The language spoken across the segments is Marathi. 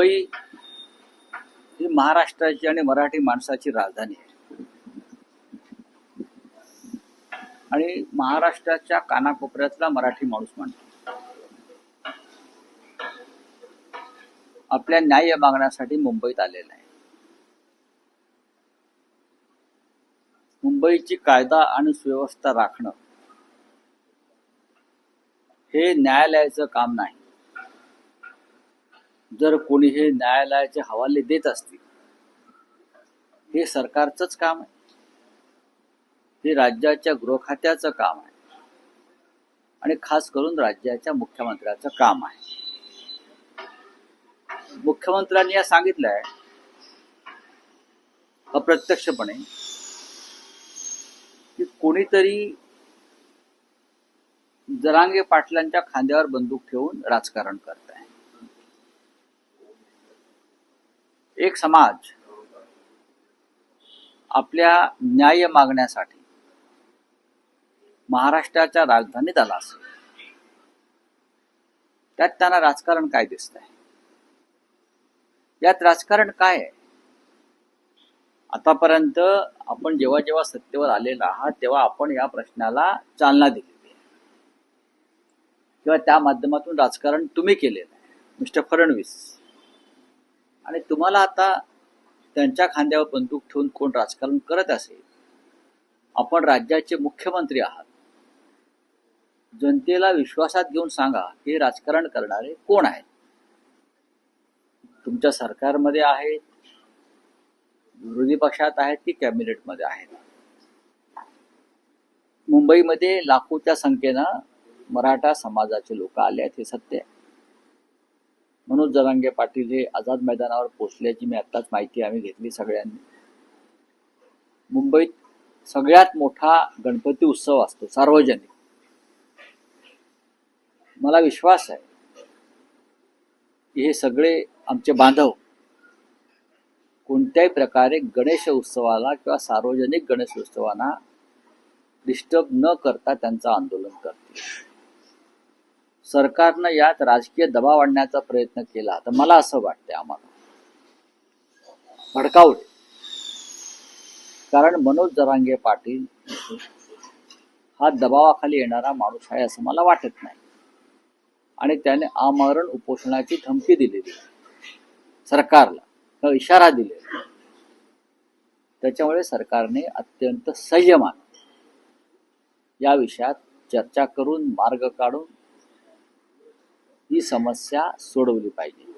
मुंबई ही महाराष्ट्राची आणि मराठी माणसाची राजधानी आहे. आणि महाराष्ट्राच्या कानाकोपऱ्यातला मराठी माणूस म्हणतो आपल्या न्याय मागण्यासाठी मुंबईत आलेला आहे. मुंबईची कायदा आणि सुव्यवस्था राखणं हे न्यायालयाचं काम नाही. जर कोणी हे न्यायालयाचे हवाले देत असतील हे सरकारचंच काम आहे. हे राज्याच्या गृहखात्याचं काम आहे. आणि खास करून राज्याच्या मुख्यमंत्र्याचं काम आहे. मुख्यमंत्र्यांनी या सांगितलंय अप्रत्यक्षपणे की कोणीतरी जरांगे पाटलांच्या खांद्यावर बंदूक ठेवून राजकारण करत आहे एक समाज आपल्या न्याय मागण्यासाठी महाराष्ट्राच्या राजधानीत आला असेल. त्यात त्यांना राजकारण काय दिसत आहे यात राजकारण काय आहे? आतापर्यंत आपण जेव्हा जेव्हा सत्तेवर आलेला आहात तेव्हा आपण या प्रश्नाला चालना दिलेली आहे. किंवा त्या माध्यमातून राजकारण तुम्ही केलेलं आहे. मिस्टर फडणवीस आणि तुम्हाला आता त्यांच्या खांद्यावर बंदूक ठेवून कोण राजकारण करत असेल? आपण राज्याचे मुख्यमंत्री आहात. जनतेला विश्वासात घेऊन सांगा हे राजकारण करणारे कोण आहेत? तुमच्या सरकारमध्ये आहेत विरोधी पक्षात आहेत की कॅबिनेटमध्ये आहेत? मुंबईमध्ये लाखोच्या संख्येनं मराठा समाजाचे लोक आले आहेत हे सत्य आहे. मनोज जरांगे पाटील हे आझाद मैदानावर पोचल्याची मी आत्ताच माहिती आम्ही घेतली सगळ्यांनी. मुंबईत सगळ्यात मोठा गणपती उत्सव असतो सार्वजनिक. मला विश्वास आहे की हे सगळे आमचे बांधव कोणत्याही प्रकारे गणेश उत्सवाला किंवा सार्वजनिक गणेश उत्सवांना डिस्टर्ब न करता त्यांचं आंदोलन करतील. सरकारनं यात राजकीय दबाव आणण्याचा प्रयत्न केला. तर मला असं वाटतंय आम्हाला. भडकावले कारण मनोज जरांगे पाटील हा दबावाखाली येणारा माणूस आहे असं मला वाटत नाही. आणि त्याने आमरण उपोषणाची धमकी दिलेली. सरकारला. किंवा इशारा दिलेला. त्याच्यामुळे सरकारने अत्यंत संयमाने या विषयात चर्चा करून मार्ग काढून ही समस्या सोडवली पाहिजे.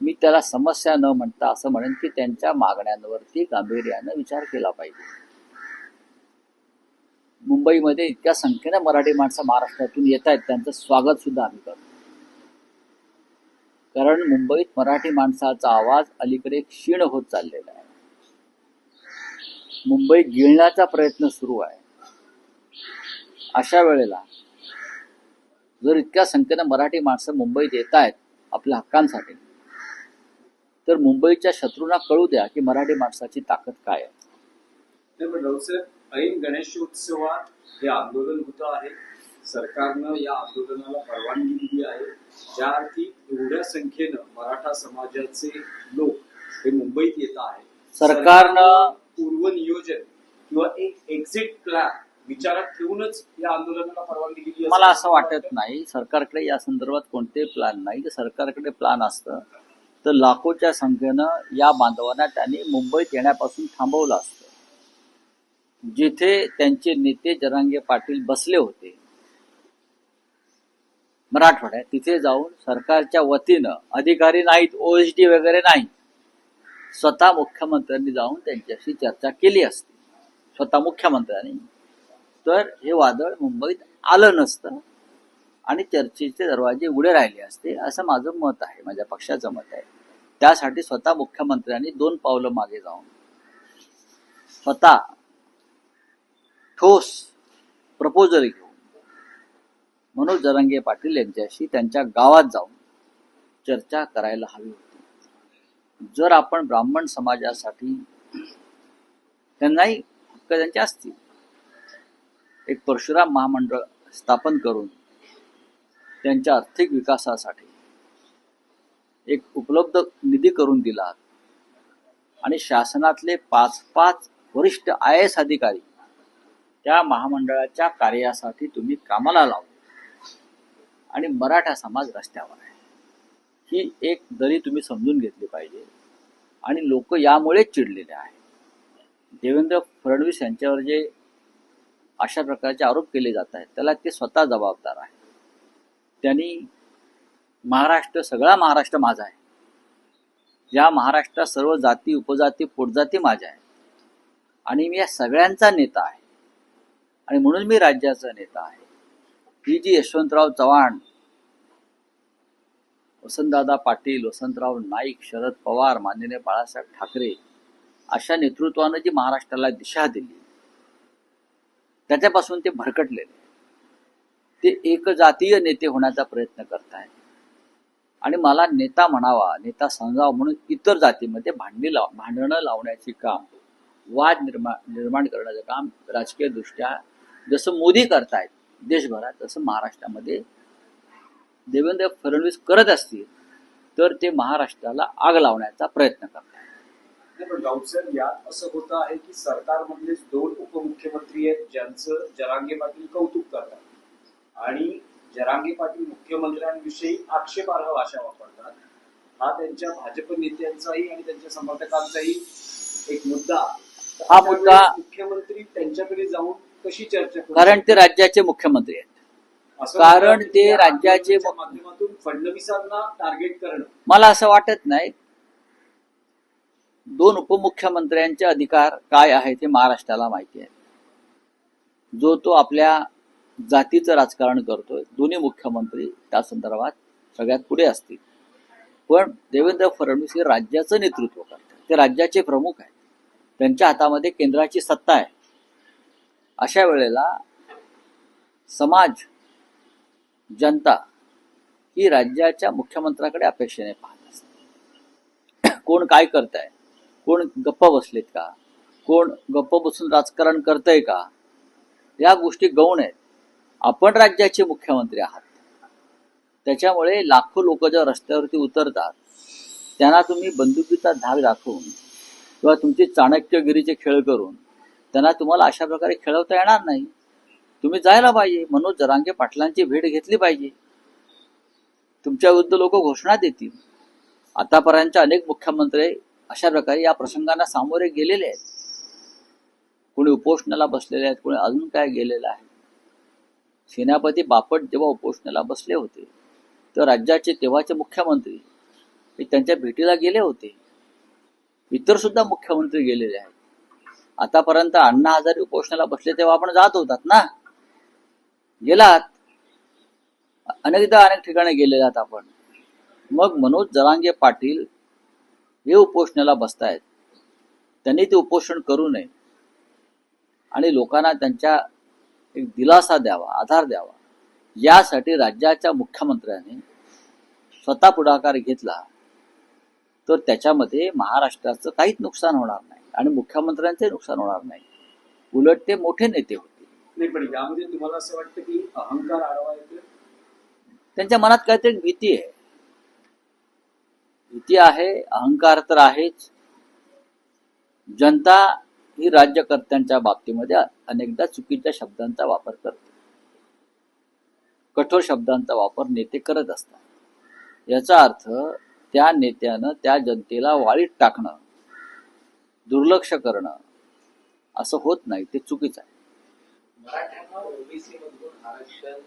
मी त्याला समस्या न म्हणता असं म्हणेन की त्यांच्या मागण्यांवरती गांभीर्यानं विचार केला पाहिजे. मुंबईमध्ये इतक्या संख्येनं मराठी माणसं महाराष्ट्रातून येत आहेत त्यांचं स्वागत सुद्धा आम्ही करतो. कारण मुंबईत मराठी माणसाचा आवाज अलीकडे क्षीण होत चाललेला आहे. मुंबई गिळण्याचा प्रयत्न सुरू आहे. अशा वेळेला जर इतक्या संख्येनं मराठी माणसं मुंबईत येत आहेत आपल्या हक्कांसाठी तर मुंबईच्या शत्रूंना कळू द्या की मराठी माणसाची ताकद काय आहे. ऐन गणेशोत्सवात हे आंदोलन होतं आहे. सरकारनं या आंदोलनाला परवानगी दिली आहे. ज्या अर्थी एवढ्या संख्येनं मराठा समाजाचे लोक हे मुंबईत येत आहेत. सरकारनं- पूर्वनियोजन किंवा एक एक्झिट प्लॅन विचारात ठेवूनच या आंदोलनाला परवानगी दिली मला असं वाटत नाही. सरकारकडे या संदर्भात कोणतेही प्लॅन नाही. जर सरकारकडे प्लॅन असतं तर लाखोच्या संख्येनं या बांधवांना त्यांनी मुंबईत येण्यापासून थांबवलं असतं. जिथे त्यांचे नेते जरांगे पाटील बसले होते मराठवाड्यात तिथे जाऊन सरकारच्या वतीनं अधिकारी नाहीत ओएसडी वगैरे नाही स्वतः मुख्यमंत्र्यांनी जाऊन त्यांच्याशी चर्चा केली असते. स्वतः मुख्यमंत्र्यांनी. तर हे वादळ मुंबईत आलं नसतं आणि चर्चेचे दरवाजे उघडे राहिले असते असं माझं मत आहे माझ्या पक्षाचं मत आहे. त्यासाठी स्वतः मुख्यमंत्र्यांनी दोन पावलं मागे जाऊन. स्वतः ठोस प्रपोजल घेऊन मनोज जरंगे पाटील यांच्याशी त्यांच्या गावात जाऊन चर्चा करायला हवी होती. जर आपण ब्राह्मण समाजासाठी त्यांनाही हक्क त्यांचे असतील एक परशुराम महामंडळ स्थापन करून त्यांच्या आर्थिक विकासासाठी एक उपलब्ध निधी करून दिला आणि शासनातले पाच पाच वरिष्ठ आय एस अधिकारी त्या महामंडळाच्या कार्यासाठी तुम्ही कामाला लावले. आणि मराठा समाज रस्त्यावर आहे. ही एक दरी तुम्ही समजून घेतली पाहिजे. आणि लोक यामुळेच चिडलेले आहेत. देवेंद्र फडणवीस यांच्यावर जे अशा प्रकारचे आरोप केले जात आहेत. त्याला ते स्वतः जबाबदार आहे. त्यांनी महाराष्ट्र सगळा महाराष्ट्र माझा आहे. या महाराष्ट्रात सर्व जाती उपजाती पोटजाती माझ्या आहेत. आणि मी या सगळ्यांचा नेता आहे. आणि म्हणून मी राज्याचा नेता आहे. ही जी यशवंतराव चव्हाण वसंतदादा पाटील वसंतराव नाईक शरद पवार माननीय बाळासाहेब ठाकरे अशा नेतृत्वानं जी महाराष्ट्राला दिशा दिली. त्याच्यापासून ते भरकटलेले. ते एकजातीय नेते होण्याचा प्रयत्न करतायत. आणि मला नेता म्हणावा नेता समजावा म्हणून इतर जातीमध्ये भांडणी लाव भांडणं लावण्याचे काम वाद निर्माण निर्माण करण्याचं काम राजकीय दृष्ट्या जसं मोदी करतायत देशभरात तसं महाराष्ट्रामध्ये देवेंद्र फडणवीस करत असतील तर ते महाराष्ट्राला आग लावण्याचा प्रयत्न करतात नाही, पण राऊत साहेब यात असं होतं आहे की सरकारमधलेच दोन उपमुख्यमंत्री आहेत ज्यांचं जरांगे पाटील कौतुक करतात. आणि जरांगे पाटील मुख्यमंत्र्यांविषयी आक्षेपार्ह भाषा वापरतात. हा त्यांच्या भाजप नेत्यांचाही आणि त्यांच्या समर्थकांचाही एक मुद्दा हा मुद्दा- मुख्यमंत्री त्यांच्याकडे जाऊन कशी चर्चा करू कारण ते राज्याचे मुख्यमंत्री आहेत. असं कारण ते राज्याचे माध्यमातून फडणवीसांना टार्गेट करणं. मला असं वाटत नाही. दोन उपमुख्यमंत्र्यांचे अधिकार काय आहेत हे महाराष्ट्राला माहिती आहे. जो तो आपल्या जातीचं राजकारण करतोय दोन्ही मुख्यमंत्री त्या संदर्भात सगळ्यात पुढे असतील. पण देवेंद्र फडणवीस हे राज्याचं नेतृत्व करतात. ते राज्याचे प्रमुख आहेत. त्यांच्या हातामध्ये केंद्राची सत्ता आहे. अशा वेळेला समाज जनता ही राज्याच्या मुख्यमंत्र्याकडे अपेक्षेने पाहत असते. कोण काय करत आहे कोण गप्पा बसलेत का? कोण गप्प बसून राजकारण करतंय का? या गोष्टी गौण आहेत. आपण राज्याचे मुख्यमंत्री आहात. त्याच्यामुळे लाखो लोक ज्या रस्त्यावरती उतरतात त्यांना तुम्ही बंदुकीचा धाक दाखवून किंवा तुमचे चाणक्यगिरीचे खेळ करून त्यांना तुम्हाला अशा प्रकारे खेळवता येणार नाही. तुम्ही जायला पाहिजे. मनोज जरांगे पाटलांची भेट घेतली पाहिजे. तुमच्या विरुद्ध लोक घोषणा देतील. आतापर्यंतच्या अनेक मुख्यमंत्री अशा प्रकारे या प्रसंगांना सामोरे गेलेले आहेत. कोणी उपोषणाला बसलेले आहेत कोणी अजून काय गेलेलं आहे. सेनापती बापट जेव्हा उपोषणाला बसले होते तर राज्याचे तेव्हाचे मुख्यमंत्री हे त्यांच्या भेटीला गेले होते. इतर सुद्धा मुख्यमंत्री गेलेले आहेत. आतापर्यंत अण्णा हजारे उपोषणाला बसले तेव्हा आपण जात होतात ना? गेलात. अनेकदा अनेक ठिकाणी गेलेले आहात आपण. मग मनोज जरांगे पाटील हे उपोषणाला बसतायत. त्यांनी ते उपोषण करू नये. आणि लोकांना त्यांच्या एक दिलासा द्यावा आधार द्यावा. यासाठी राज्याच्या मुख्यमंत्र्यांनी स्वतः पुढाकार घेतला तर त्याच्यामध्ये महाराष्ट्राचं काहीच नुकसान होणार नाही आणि मुख्यमंत्र्यांचंही नुकसान होणार नाही. उलट ते मोठे नेते होते. नाही पण यामध्ये तुम्हाला असं वाटतं की अहंकार आढावा येतो त्यांच्या मनात काहीतरी भीती आहे. भीती आहे अहंकार तर आहेच. जनता ही राज्यकर्त्यांच्या बाबतीमध्ये अनेकदा चुकीच्या शब्दांचा वापर करते. कठोर शब्दांचा वापर नेते करत असतात. याचा अर्थ त्या नेत्यानं त्या जनतेला वाळीत टाकणं दुर्लक्ष करणं असं होत नाही ते चुकीचं आहे. मराठ्यांना ओबीसी मधून आरक्षण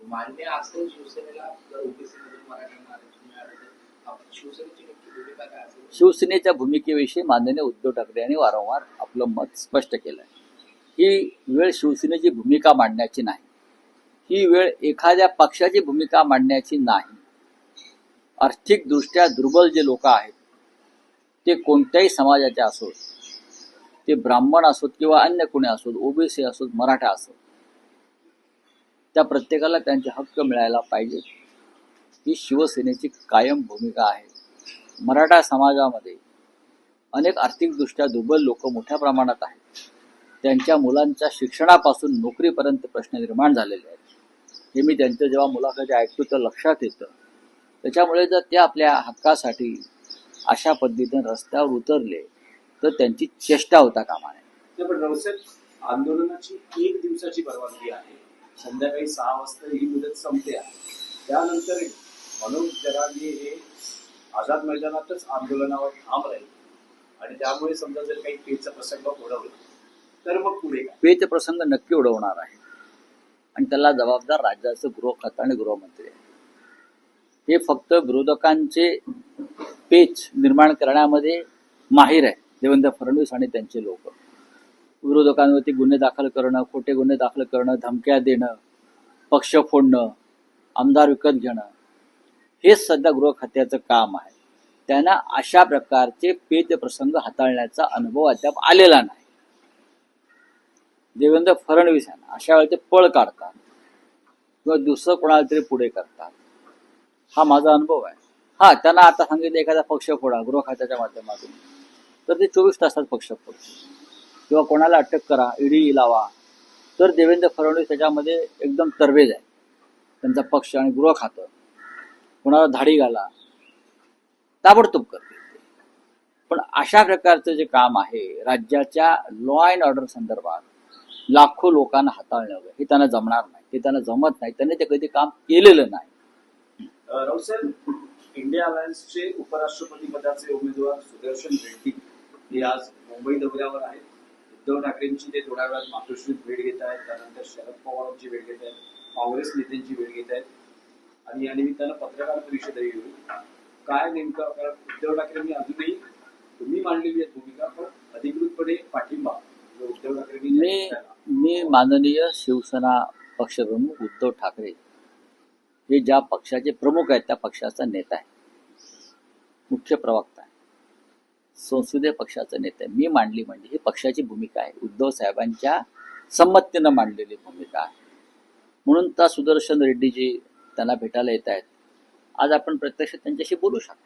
मान्य असेल शिवसेनेला ओबीसी मधून मराठ्यांना आरक्षण. शिवसेनेच्या भूमिकेविषयी माननीय उद्धव ठाकरे यांनी वारंवार आपलं मत स्पष्ट केलं ही वेळ शिवसेनेची भूमिका मांडण्याची नाही. ही वेळ एखाद्या पक्षाची भूमिका मांडण्याची नाही. आर्थिकदृष्ट्या दुर्बल जे लोक आहेत ते कोणत्याही समाजाचे असोत ते ब्राह्मण असोत किंवा अन्य कोणी असोत ओबीसी असोत मराठा असोत त्या प्रत्येकाला त्यांचे हक्क मिळायला पाहिजे ही शिवसेनेची कायम भूमिका आहे. मराठा समाजामध्ये अनेक आर्थिकदृष्ट्या दुर्बल लोक मोठ्या प्रमाणात आहेत. त्यांच्या मुलांच्या शिक्षणापासून नोकरीपर्यंत प्रश्न निर्माण झालेले आहेत. हे मी त्यांचं जेव्हा मुलाखती ऐकतो तर लक्षात येतं. त्याच्यामुळे जर ते आपल्या हक्कासाठी अशा पद्धतीने रस्त्यावर उतरले तर त्यांची चेष्टा होता कामा नये आंदोलनाची एक दिवसाची परवानगी आहे. संध्याकाळी सहा वाजता ही मुदत संपते आहे. त्यानंतर म्हणून जरांगे हे आझाद मैदानातच आंदोलनावर ठाम राहील. आणि त्यामुळे समजा जर काही पेचा प्रसंग ओढवला तर मग पुढे पेच प्रसंग नक्की उडवणार आहे. आणि त्याला जबाबदार राज्याचं गृह खातं आणि गृहमंत्री आहे हे फक्त विरोधकांचे पेच निर्माण करण्यामध्ये माहीर आहे देवेंद्र फडणवीस आणि त्यांचे लोक. विरोधकांवरती गुन्हे दाखल करणं खोटे गुन्हे दाखल करणं धमक्या देणं पक्ष फोडणं आमदार विकत घेणं हेच सध्या गृहखात्याचं काम आहे. त्यांना अशा प्रकारचे पेच प्रसंग हाताळण्याचा अनुभव अद्याप आलेला नाही. देवेंद्र फडणवीस यांना अशा वेळेचे पळ काढतात. किंवा दुसरं कोणाला तरी पुढे करतात. हा माझा अनुभव आहे. हा त्यांना आता सांगितलं एखादा पक्ष फोडा गृह खात्याच्या माध्यमातून. तर ते चोवीस तासात पक्ष फोडतो किंवा कोणाला अटक करा ईडी लावा. तर देवेंद्र फडणवीस त्याच्यामध्ये एकदम तरबेज आहे त्यांचा पक्ष आणि गृह खातं कोणाला धाडी घाला ताबडतोब करते पण अशा प्रकारचं जे काम आहे राज्याच्या लॉ अँड ऑर्डर संदर्भात लाखो लोकांना हाताळणं हे त्यांना जमणार नाही. ते त्यांना जमत नाही. त्यांनी ते कधी काम केलेलं नाही. इंडिया अलायन्सचे उपराष्ट्रपती पदाचे उमेदवार सुदर्शन रेड्डी हे आज मुंबई दौऱ्यावर आहेत. उद्धव ठाकरेंची ते थोड्या वेळात मातोश्रीत भेट घेत आहेत. त्यानंतर शरद पवारांची भेट घेत आहेत. काँग्रेस नेत्यांची भेट घेत आहेत. आणि या निमित्तानं पत्रकार परिषदही होईल काय नेमकं कारण उद्धव ठाकरेंनी अजूनही तुम्ही मांडलेली आहे भूमिका पण अधिकृतपणे पाठिंबा उद्धव ठाकरेंनी. मी माननीय शिवसेना पक्षप्रमुख उद्धव ठाकरे हे ज्या पक्षाचे प्रमुख आहेत त्या पक्षाचा नेता आहे. मुख्य प्रवक्ता आहे. संसदीय पक्षाचा नेता आहे. मी मांडली म्हणजे ही पक्षाची भूमिका आहे. उद्धव साहेबांच्या संमतीनं मांडलेली भूमिका आहे. म्हणून त्या सुदर्शन रेड्डीजी त्यांना भेटायला येत आहेत आज आपण प्रत्यक्ष त्यांच्याशी बोलू शकतो.